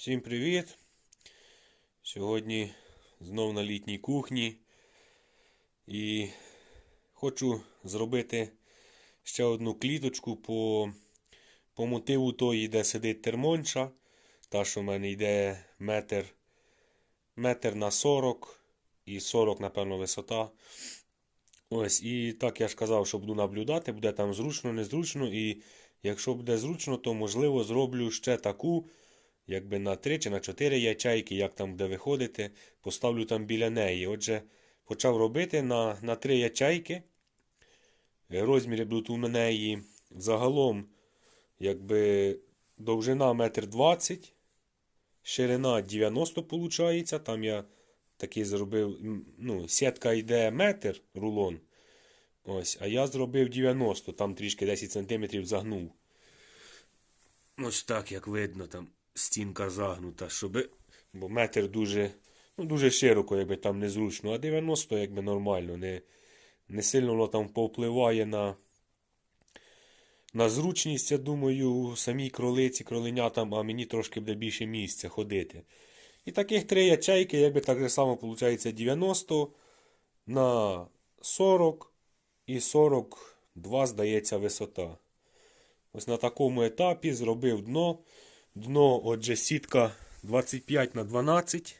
Всім привіт! Сьогодні знов на літній кухні і хочу зробити ще одну кліточку по, по мотиву тої, де сидить термонша. Та, що в мене йде метр, метр на 40 і 40, напевно, висота. Ось, і так я ж казав, що буду наблюдати, буде там зручно, незручно. І якщо буде зручно, то можливо зроблю ще таку якби на 3 чи на 4 ячейки, як там буде виходити, поставлю там біля неї. Отже, почав робити на на 3 ячейки. Е, Розміри будуть у неї загалом якби довжина 1,20 м, ширина 90 виходить. Там я такий зробив, ну, сітка йде метр рулон. Ось, а я зробив 90, там трішки 10 см загнув. Ось так, як видно, там стінка загнута, щоб. Бо метр дуже ну, дуже широко, якби там незручно, а 90 якби нормально. Не не сильно воно там повпливає на на зручність, я думаю, самій кролиці, кроленятам, а мені трошки буде більше місця ходити. І таких три ячейки, якби так само виходить 90 на 40 і 42, здається, висота. Ось на такому етапі зробив дно. Дно, отже, сітка 25 на 12.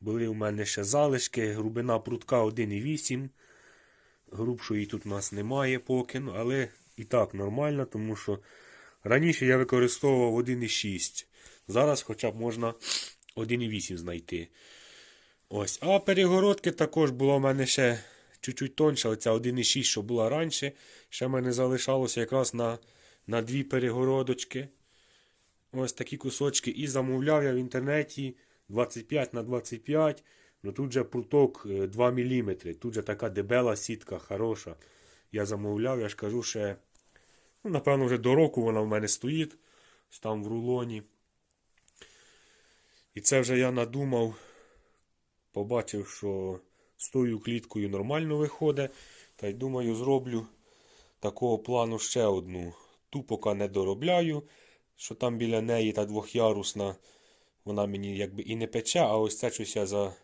Були у мене ще залишки. Грубина прутка 1,8. Грубшої тут у нас немає поки, ну, але і так нормально, тому що раніше я використовував 1,6. Зараз хоча б можна 1,8 знайти. Ось. А перегородки також було в мене ще чуть-чуть тонша. Оця 1,6, що була раніше. Ще в мене залишалося якраз на, на дві перегородочки. Ось такі кусочки. І замовляв я в інтернеті 25 на 25. Ну тут же пруток 2 мм. Тут же така дебела сітка, хороша. Я замовляв, я ж кажу, ще, ну, напевно, вже до року вона в мене стоїть. Там в рулоні. І це вже я надумав, побачив, що з тою кліткою нормально виходить. Та й думаю, зроблю такого плану ще одну. Ту поки не доробляю що там біля неї та двохярусна, вона мені якби і не пече, а ось це щось я за,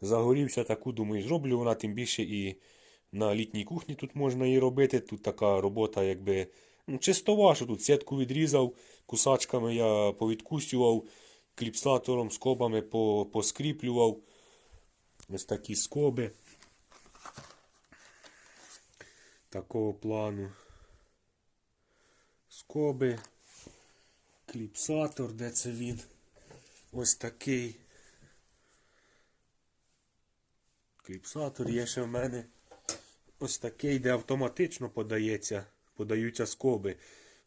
загорівся таку, думаю, зроблю вона тим більше і на літній кухні тут можна її робити. Тут така робота, якби ну, чистова, що тут сітку відрізав, кусачками я повідкусював, кліпсатором, скобами поскріплював. Ось такі скоби. Такого плану. Скоби кліпсатор, де це він? Ось такий. Кліпсатор є ще в мене ось такий, де автоматично подається, подаються скоби.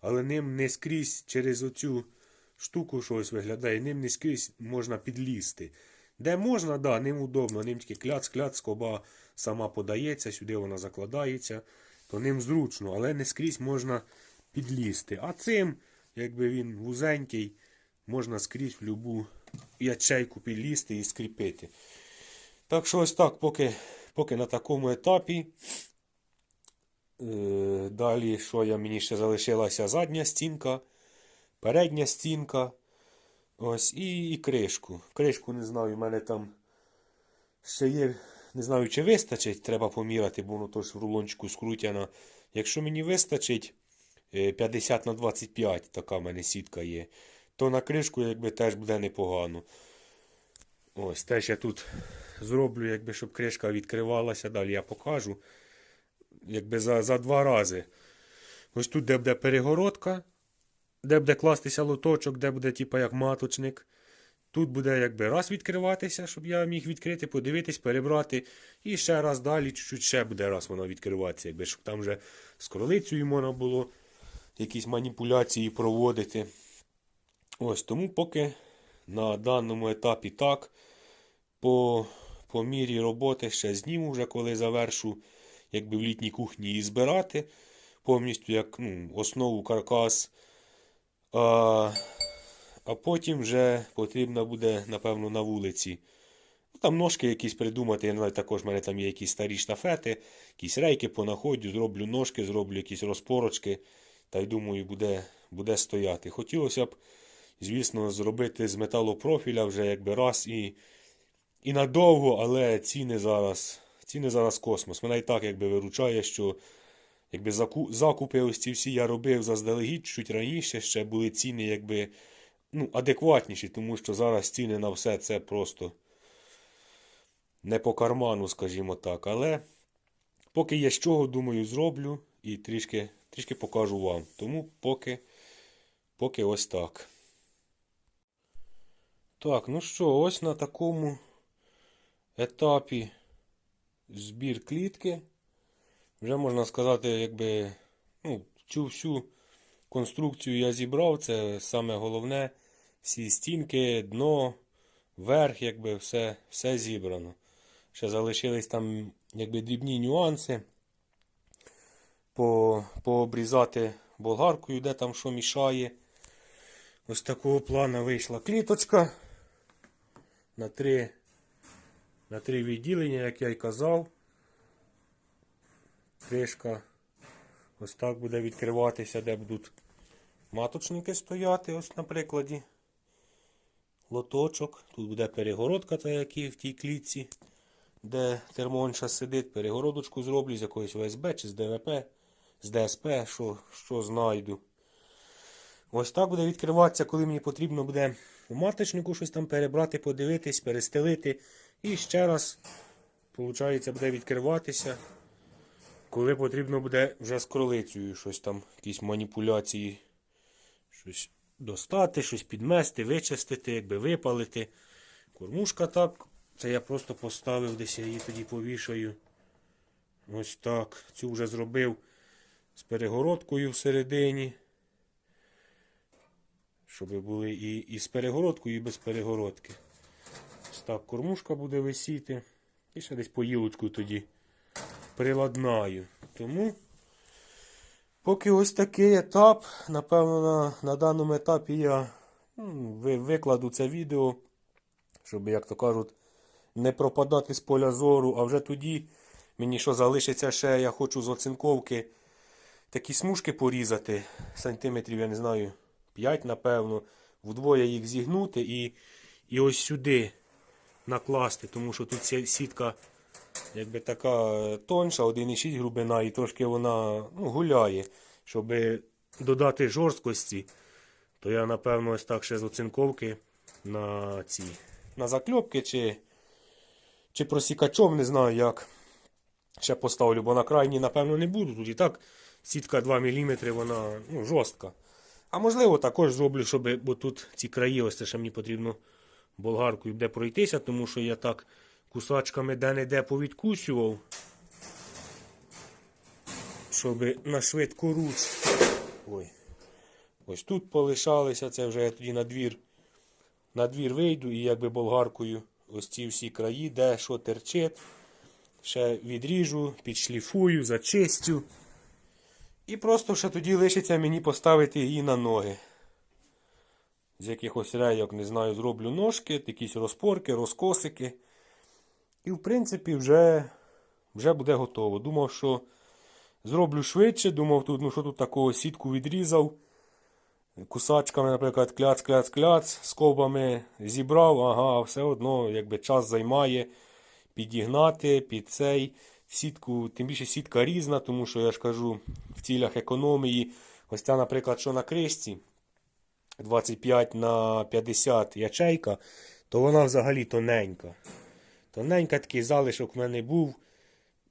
Але ним не скрізь через оцю штуку щось виглядає, ним не скрізь можна підлізти. Де можна, да, ним удобно, ним тільки кляц-кляц, скоба сама подається, сюди вона закладається, то ним зручно, але не скрізь можна підлізти. А цим якби він вузенький, можна скрізь в любу ячейку підлізти і скріпити. Так що ось так, поки поки на такому етапі. Е, Далі, що я мені ще залишилася задня стінка, передня стінка. Ось, і і кришку. Кришку не знаю, в мене там ще є. Не знаю, чи вистачить, треба поміряти, бо воно тож в рулончику скрутяно. Якщо мені вистачить, 50 на 25 така в мене сітка є. То на кришку якби теж буде непогано. Ось, теж я тут зроблю, якби, щоб кришка відкривалася. Далі я покажу. Якби за за два рази. Ось тут, де буде перегородка, де буде кластися лоточок, де буде, типу, як маточник. Тут буде якби раз відкриватися, щоб я міг відкрити, подивитись, перебрати. І ще раз далі, чуть-чуть ще буде раз воно відкриватися, якби щоб там вже з кролицею можна було якісь маніпуляції проводити. Ось тому поки на даному етапі так. По по мірі роботи ще зніму, вже коли завершу якби в літній кухні її збирати. Повністю як ну, основу каркас. А а потім вже потрібно буде, напевно, на вулиці. Ну, Там ножки якісь придумати. Я знаю, також в мене там є якісь старі штафети, якісь рейки понаходю, зроблю ножки, зроблю якісь розпорочки. Та й думаю, буде буде стояти. Хотілося б звісно, зробити з металопрофіля вже якби раз і, і надовго, але ціни зараз, ціни зараз космос. Мене і так якби виручає, що якби закупи ось ці всі я робив заздалегідь чуть раніше, ще були ціни якби ну, адекватніші, тому що зараз ціни на все це просто не по карману, скажімо так. Але поки є з чого, думаю, зроблю і трішки, трішки покажу вам. Тому поки, поки ось так. Так, ну що, ось на такому етапі збір клітки. Вже можна сказати, якби ну, цю всю конструкцію я зібрав. Це саме головне. Всі стінки, дно, верх, якби все, все зібрано. Ще залишились там якби дрібні нюанси. По, пообрізати болгаркою, де там що мішає. Ось такого плана вийшла кліточка. На три, на три відділення, як я й казав. Кришка ось так буде відкриватися, де будуть маточники стояти, ось на прикладі. Лоточок. Тут буде перегородка, та як в тій клітці, де термонша сидить. Перегородочку зроблю з якоїсь ОСБ чи з ДВП, з ДСП, що, що знайду. Ось так буде відкриватися, коли мені потрібно буде у маточнику щось там перебрати, подивитись, перестелити. І ще раз, виходить, буде відкриватися, коли потрібно буде вже з кролицею щось там, якісь маніпуляції, щось достати, щось підмести, вичистити, якби випалити. Кормушка так. Це я просто поставив, десь я її тоді повішаю. Ось так. Цю вже зробив з перегородкою всередині. Щоб були і, і з перегородкою, і без перегородки. Ось так кормушка буде висіти. І ще десь поїлочку тоді приладнаю. Тому, поки ось такий етап, напевно, на, на даному етапі я ну, викладу це відео, щоб, як то кажуть, не пропадати з поля зору. А вже тоді мені що залишиться ще, я хочу з оцинковки такі смужки порізати, сантиметрів, я не знаю, 5, напевно, вдвоє їх зігнути і, і ось сюди накласти, тому що тут ця сітка якби така е, тонша, 1,6 грубина, і трошки вона ну, гуляє. Щоб додати жорсткості, то я, напевно, ось так ще з оцинковки на ці на закльопки чи, чи просікачом, не знаю як. Ще поставлю, бо на крайній, напевно, не буду. Тут і так сітка 2 мм, вона ну, жорстка. А можливо, також зроблю, щоб, бо тут ці краї, ось це ще мені потрібно болгаркою де пройтися, тому що я так кусачками де-не-де повідкусював. Щоб на швидку руч. Ой. Ось тут полишалися, це вже я тоді на двір, на двір вийду і якби болгаркою ось ці всі краї, де що терчить. Ще відріжу, підшліфую, зачистю. І просто ще тоді лишиться мені поставити її на ноги. З якихось рейок, не знаю, зроблю ножки, якісь розпорки, розкосики. І, в принципі, вже, вже буде готово. Думав, що зроблю швидше. Думав, тут, ну що тут такого сітку відрізав. Кусачками, наприклад, кляц, кляц, кляц, скобами зібрав, ага, все одно якби час займає підігнати під цей сітку, тим більше сітка різна, тому що я ж кажу, в цілях економії, ось ця, наприклад, що на кришці 25 на 50 ячейка, то вона взагалі тоненька. Тоненька такий залишок в мене був.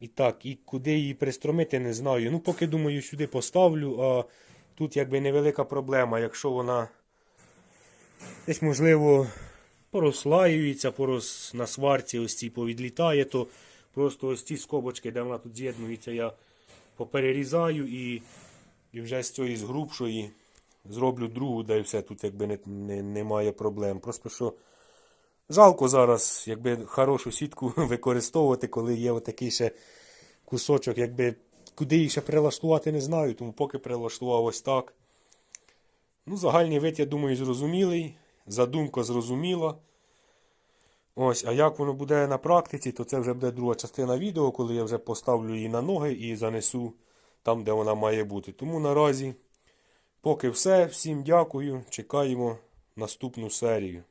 І так, і куди її пристромити, не знаю. Ну, поки думаю, сюди поставлю, а тут якби невелика проблема, якщо вона десь, можливо, порослаюється, порос на сварці ось ці повідлітає, то просто ось ці скобочки, де вона тут з'єднується, я поперерізаю і, і вже з цієї з грубшої зроблю другу, і все тут якби не, не, немає проблем. Просто що жалко зараз, якби хорошу сітку використовувати, коли є отакий ще кусочок, якби куди її ще прилаштувати, не знаю, тому поки прилаштував ось так. Ну, загальний вид, я думаю, зрозумілий. Задумка зрозуміла. Ось, а як воно буде на практиці, то це вже буде друга частина відео, коли я вже поставлю її на ноги і занесу там, де вона має бути. Тому наразі, поки все. Всім дякую. Чекаємо наступну серію.